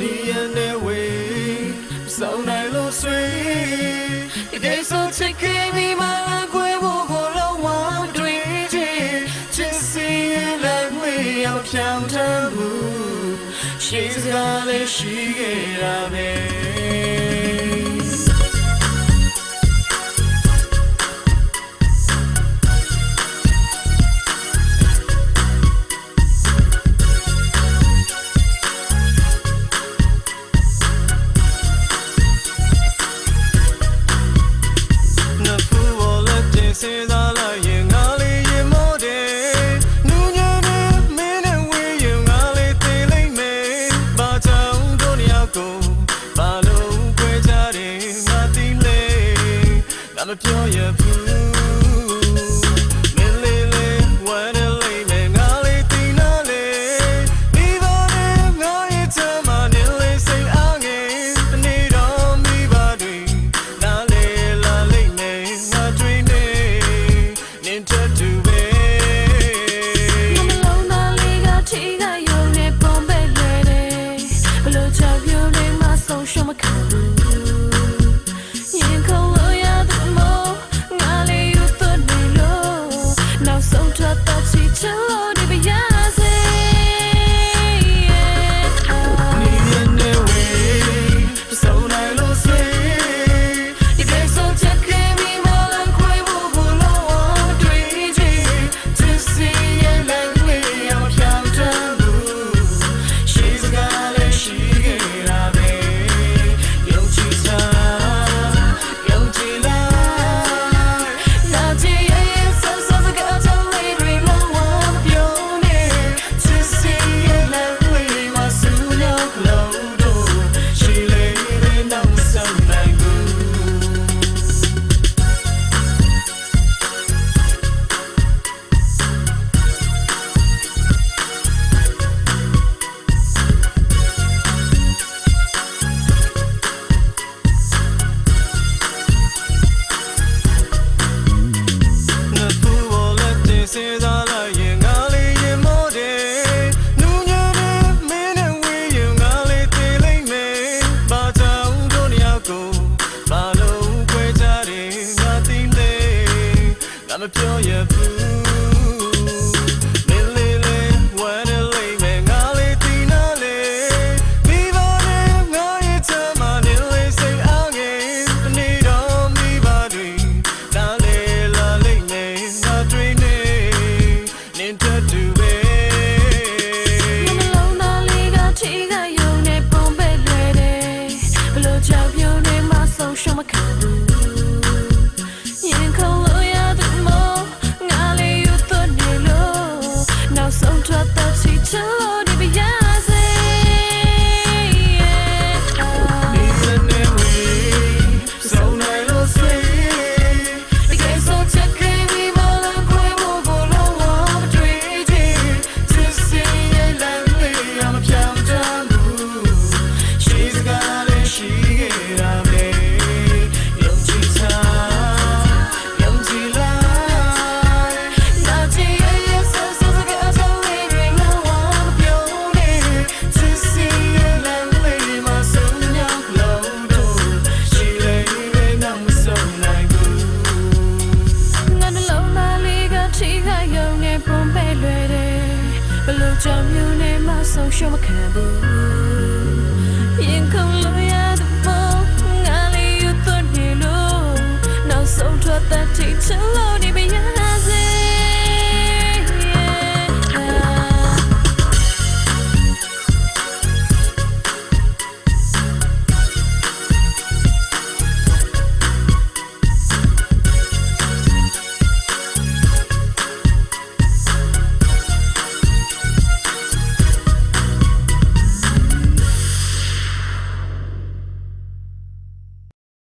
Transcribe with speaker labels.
Speaker 1: နီးရတဲ့ဝေးစောင်းနိုင်လို့ဆွေးဒီဒေဆိုချစ်ခင်မိမာ
Speaker 2: ကွယ်
Speaker 3: ဖို့ကိုလုံးဝတွေ့ချင်ချစ်စီလည်းမရောက်ဖြောင်းတမှုရှိစကားလည်းရှိခဲ့တာပဲ စေသာလိုက်ရင်
Speaker 1: ငါလေးရင်မောတယ်နူ
Speaker 2: ညံနေမင်းနဲ့ဝေးရင်ငါလေးသိလိ
Speaker 3: မ့်မယ်ဘာကြောင့်တို့နှစ်ယောက်ကိုဘာလို့ခွဲကြတယ်ငါ
Speaker 2: သိလေငါမပြောရဘူး I'm gonna tell you. That's too a မျိုးနဲ့မှဆုံးရှုံးမခံဘူး